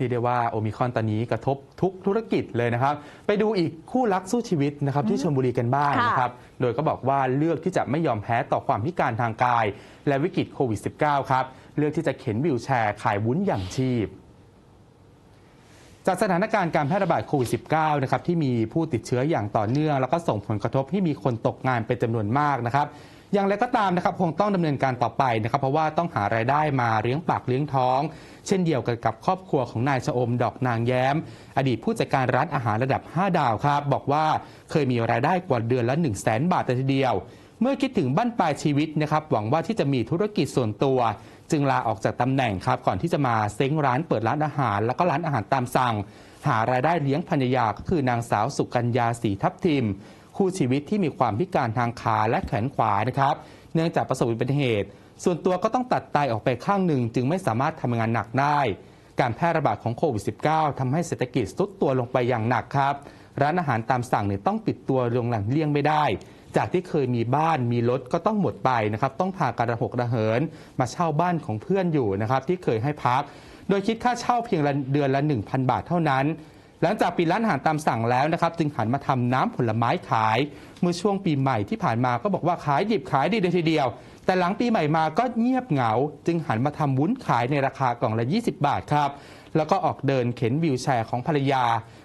เรียกได้ว่าโอมิครอนตอนนี้กระทบทุกธุรกิจเลยนะครับ ไปดูอีกคู่รักสู้ชีวิตนะครับที่ชลบุรีกันบ้างค่ะนะครับ โดยก็บอกว่าเลือกที่จะไม่ยอมแพ้ต่อความพิการทางกาย และวิกฤตโควิด -19 ครับ เลือกที่จะเข็นวิวแชร์ขายวุ้นอย่างชีพจากสถานการณ์การแพร่ระบาดโควิด -19 นะครับที่มีผู้ติดเชื้ออย่างต่อเนื่อง แล้วก็ส่งผลกระทบให้มีคนตกงานเป็นจำนวนมากนะครับ อย่างไรก็ตามนะครับคงต้องดำเนินการต่อไปนะครับเพราะว่าต้องหารายได้มาเลี้ยงปากเลี้ยงท้อง เช่นเดียวกันกับครอบครัวของนายชะอมดอกนางแย้ม อดีตผู้จัดการร้านอาหารระดับ 5 ดาวครับบอกว่าเคยมีรายได้กว่าเดือนละ 1 0 0 0 0แบาทแต่ทีเดียว เมื่อคิดถึงบั้นปลายชีวิตนะครับหวังว่าที่จะมีธุรกิจส่วนตัว จึงลาออกจากตำแหน่งครับก่อนที่จะมาเซ้งร้านเปิดร้านอาหาร แล้วก็ร้านอาหารตามสั่ง หารายได้เลี้ยงภรรยาก็คือนางสาวสุกัญญาศรีทับทิม คู่ชีวิตที่มีความพิการทางขาและแขนขวานะครับ เนื่องจากประสบอุบัติเหตุ ส่วนตัวก็ต้องตัดไตออกไปข้างหนึ่ง จึงไม่สามารถทำงานหนักได้ การแพร่ระบาดของโควิด -19 ทำให้เศรษฐกิจทุดตัวลงไปอย่างหนักครับ ร้านอาหารตามสั่งเนี่ยต้องปิดตัวลงหลังเลี่ยงไม่ได้ จากที่เคยมีบ้านมีรถก็ต้องหมดไปนะครับต้องพากันระหกระเหิน มาเช่าบ้านของเพื่อนอยู่นะครับที่เคยให้พัก โดยคิดค่าเช่าเพียงเดือนละ 1,000 บาทเท่านั้น หลังจากปิดร้านอาหารตามสั่งแล้วนะครับจึงหันมาทำน้ำผลไม้ขาย เมื่อช่วงปีใหม่ที่ผ่านมาก็บอกว่าขายดิบขายดีเลยทีเดียว แต่หลังปีใหม่มาก็เงียบเหงา จึงหันมาทำวุ้นขายในราคากล่องละ 20 บาทครับ แล้วก็ออกเดินเข็นวิวแชร์ของภรรยา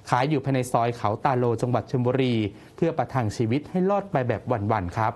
ขายอยู่ภายในซอยเขาตาโลจังหวัดชลบุรี เพื่อประทังชีวิตให้รอดไปแบบวันๆครับ